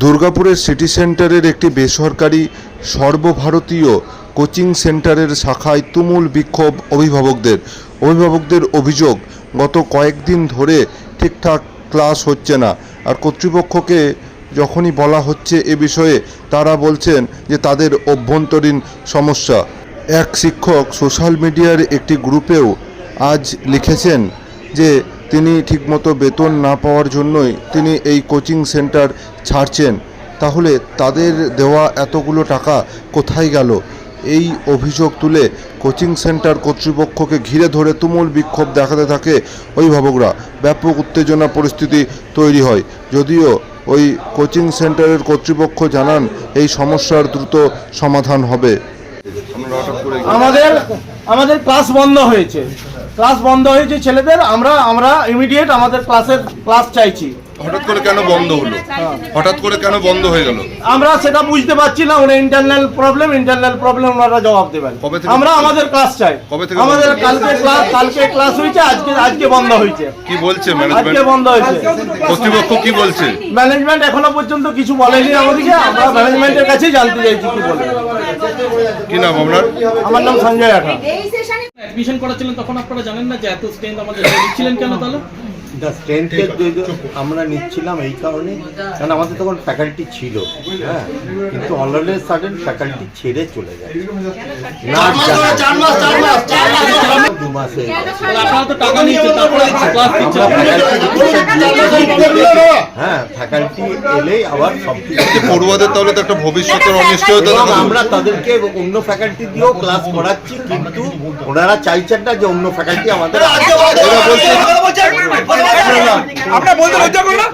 দুর্গাপুরের সিটি সেন্টারের একটি বেসরকারি সর্বভারতীয় কোচিং সেন্টারের শাখায় তুমুল বিক্ষোভ অভিভাবকদের। অভিভাবকদের অভিযোগ, গত কয়েকদিন ধরে ঠিকঠাক ক্লাস হচ্ছে না। আর কর্তৃপক্ষকে যখনই বলা হচ্ছে এ বিষয়ে, তারা বলছেন যে তাদের অভ্যন্তরীণ সমস্যা। এক শিক্ষক সোশ্যাল মিডিয়ার একটি গ্রুপেও আজ লিখেছেন যে তিনি ঠিকমতো বেতন না পাওয়ার জন্যই তিনি এই কোচিং সেন্টার ছাড়ছেন। তাহলে তাদের দেওয়া এতগুলো টাকা কোথায় গেল? এই অভিযোগ তুলে কোচিং সেন্টার কর্তৃপক্ষকে ঘিরে ধরে তুমুল বিক্ষোভ দেখাতে থাকে অভিভাবকরা। ব্যাপক উত্তেজনা পরিস্থিতি তৈরি হয়। যদিও ওই কোচিং সেন্টারের কর্তৃপক্ষ জানান এই সমস্যার দ্রুত সমাধান হবে। আমাদের আমাদের ক্লাস বন্ধ হয়েছে। ক্লাস বন্ধ হয়েছে ছেলেদের আমরা আমরা ইমিডিয়েট আমাদের ক্লাসের ক্লাস চাইছি। হঠাৎ করে কেন বন্ধ হলো? হঠাৎ করে কেন বন্ধ হয়ে গেল? আমরা সেটা বুঝতে পারছি না ওরা ইন্টারনাল প্রবলেম ইন্টারনাল প্রবলেম ওনারা জবাব দেবেন। আমরা আমাদের ক্লাস চাই। আমাদের কালকে ক্লাস কালকে ক্লাস হয়েছে আজকে আজকে বন্ধ হয়েছে। কি বলছে ম্যানেজমেন্ট আজকে বন্ধ হয়েছে। কর্তৃপক্ষ কি বলছে? ম্যানেজমেন্ট এখনও পর্যন্ত কিছু বলেনি আমাদেরকে আমরা ম্যানেজমেন্টের কাছেই জানতে চাইছি কি বলে। কি নাম আপনার আমার নাম সঞ্জয় অ্যাডমিশন তখন আপনারা জানেন না যে এত স্ট্রেন্থ আমাদের দিচ্ছিলেন কেন তাহলে দ্য স্ট্রেংথের আমরা নিচ্ছিলাম এই কারণে কারণ আমাদের তখন ফ্যাকাল্টি ছিল হ্যাঁ কিন্তু অলরেডি সাডেন ফ্যাকাল্টি ছেড়ে চলে যায় না মাস হয়ে ফ্যাকাল্টি হ্যাঁ ফ্যাকাল্টি এলেই আবার সব কিছু পড়ুয়াদের তাহলে তো একটা ভবিষ্যতের অনিশ্চয়তা আমরা তাদেরকে অন্য ফ্যাকাল্টি দিয়েও ক্লাস করাচ্ছি কিন্তু ওনারা চাইছেন না যে অন্য ফ্যাকাল্টি আমাদের আপনার বলতে লজ্জা করো না